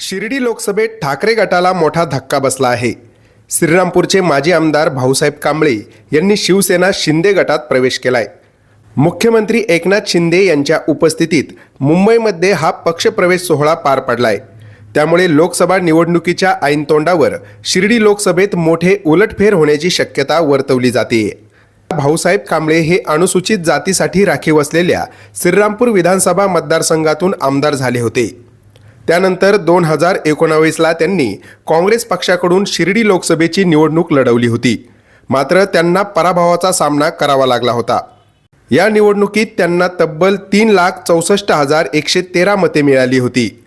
शिर्डी लोकसभेत ठाकरे गटाला मोठा धक्का बसला आहे. श्रीरामपूरचे माजी आमदार भाऊसाहेब कांबळे यांनी शिवसेना शिंदे गटात प्रवेश केलाय. मुख्यमंत्री एकनाथ शिंदे यांच्या उपस्थितीत मुंबईमध्ये हा पक्षप्रवेश सोहळा पार पडलाय. त्यामुळे लोकसभा निवडणुकीच्या ऐनतोंडावर शिर्डी लोकसभेत मोठे उलटफेर होण्याची शक्यता वर्तवली जाते. भाऊसाहेब कांबळे हे अनुसूचित जातीसाठी राखीव असलेल्या श्रीरामपूर विधानसभा मतदारसंघातून आमदार झाले होते. त्यानंतर दोन हजार एकोणावीसला त्यांनी काँग्रेस पक्षाकडून शिर्डी लोकसभेची निवडणूक लढवली होती. मात्र त्यांना पराभवाचा सामना करावा लागला होता. या निवडणुकीत त्यांना तब्बल तीन लाख चौसष्ट हजार एकशे तेरा मते मिळाली होती.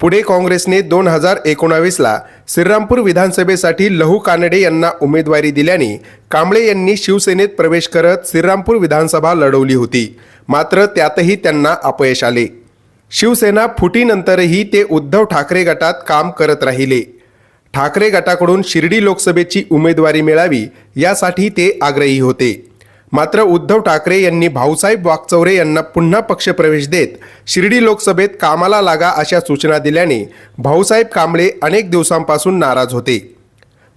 पुढे काँग्रेसने दोन हजार एकोणावीसला श्रीरामपूर विधानसभेसाठी लहू कानडे यांना उमेदवारी दिल्याने कांबळे यांनी शिवसेनेत प्रवेश करत श्रीरामपूर विधानसभा लढवली होती. मात्र त्यातही त्यांना अपयश आले. शिवसेना फुटीनंतरही ते उद्धव ठाकरे गटात काम करत राहिले. ठाकरे गटाकडून शिर्डी लोकसभेची उमेदवारी मिळावी यासाठी ते आग्रही होते. मात्र उद्धव ठाकरे यांनी भाऊसाहेब वागचौरे यांना पुन्हा पक्षप्रवेश देत शिर्डी लोकसभेत कामाला लागा अशा सूचना दिल्याने भाऊसाहेब कांबळे अनेक दिवसांपासून नाराज होते.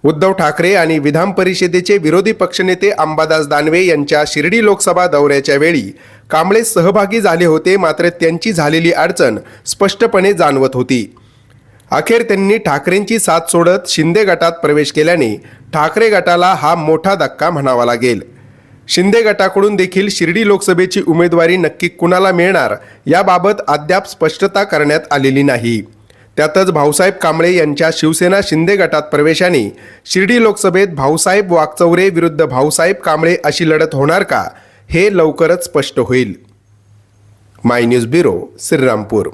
उद्धव ठाकरे आणि विधान परिषदेचे विरोधी पक्षनेते अंबादास दानवे यांच्या शिर्डी लोकसभा दौऱ्याच्या वेळी कांबळे सहभागी झाले होते मात्र त्यांची झालेली अडचण स्पष्टपणे जाणवत होती. अखेर त्यांनी ठाकरेंची साथ सोडत शिंदे गटात प्रवेश केल्याने ठाकरे गटाला हा मोठा धक्का म्हणावा लागेल. शिंदे गटाकडून देखील शिर्डी लोकसभेची उमेदवारी नक्की कुणाला मिळणार याबाबत अद्याप स्पष्टता करण्यात आलेली नाही. त्यातच भाऊसाहेब कांबळे यांच्या शिवसेना शिंदे गटात प्रवेशाने शिर्डी लोकसभेत भाऊसाहेब वाकचौरे विरुद्ध भाऊसाहेब कांबळे अशी लढत होणार का हे लवकरच स्पष्ट होईल. My news bureau Shrirampur.